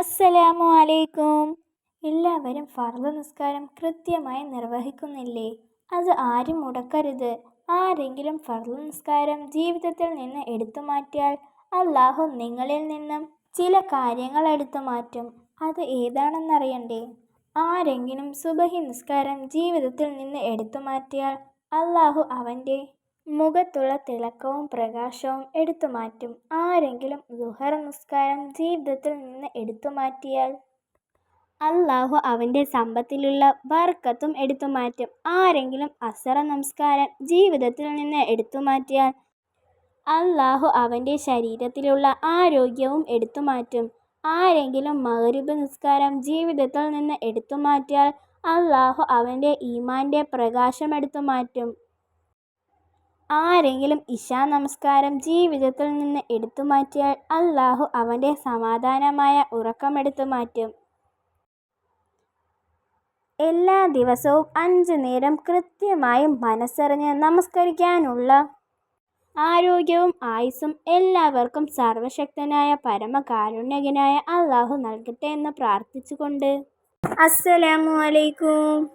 അസ്സലാമു അലൈക്കും എല്ലാവരും ഫർദ് നിസ്കാരം കൃത്യമായി നിർവഹിക്കുന്നില്ലേ? അത് ആരും മുടക്കരുത്. ആരെങ്കിലും ഫർദ് നിസ്കാരം ജീവിതത്തിൽ നിന്ന് എടുത്തു മാറ്റിയാൽ അള്ളാഹു നിങ്ങളിൽ നിന്നും ചില കാര്യങ്ങൾ എടുത്തു മാറ്റും. അത് ഏതാണെന്നറിയണ്ടേ? ആരെങ്കിലും സുബഹി നിസ്കാരം ജീവിതത്തിൽ നിന്ന് എടുത്തു മാറ്റിയാൽ അള്ളാഹു അവന്റെ മുഖത്തുള്ള തിളക്കവും പ്രകാശവും എടുത്തു മാറ്റും. ആരെങ്കിലും ദുഹർ നിസ്കാരം ജീവിതത്തിൽ നിന്ന് എടുത്തു മാറ്റിയാൽ അള്ളാഹു അവന്റെ സമ്പത്തിലുള്ള വർക്കത്തും എടുത്തു മാറ്റും. ആരെങ്കിലും അസറ നമസ്കാരം ജീവിതത്തിൽ നിന്ന് എടുത്തു മാറ്റിയാൽ അള്ളാഹു അവന്റെ ശരീരത്തിലുള്ള ആരോഗ്യവും എടുത്തു മാറ്റും. ആരെങ്കിലും മഗ്രിബ് നിസ്കാരം ജീവിതത്തിൽ നിന്ന് എടുത്തു മാറ്റിയാൽ അള്ളാഹു അവന്റെ ഈമാന്റെ പ്രകാശം എടുത്തു മാറ്റും. ആരെങ്കിലും ഇശാ നമസ്കാരം ജീവിതത്തിൽ നിന്ന് എടുത്തു മാറ്റിയാൽ അള്ളാഹു അവന്റെ സമാധാനമായ ഉറക്കമെടുത്തു മാറ്റും. എല്ലാ ദിവസവും അഞ്ച് നേരം കൃത്യമായും മനസ്സറിഞ്ഞ് നമസ്കരിക്കാനുള്ള ആരോഗ്യവും ആയുസ്സും എല്ലാവർക്കും സർവശക്തനായ പരമകാരുണ്യകനായ അള്ളാഹു നൽകട്ടെ എന്ന് പ്രാർത്ഥിച്ചുകൊണ്ട്. അസ്സലാമു അലൈക്കും.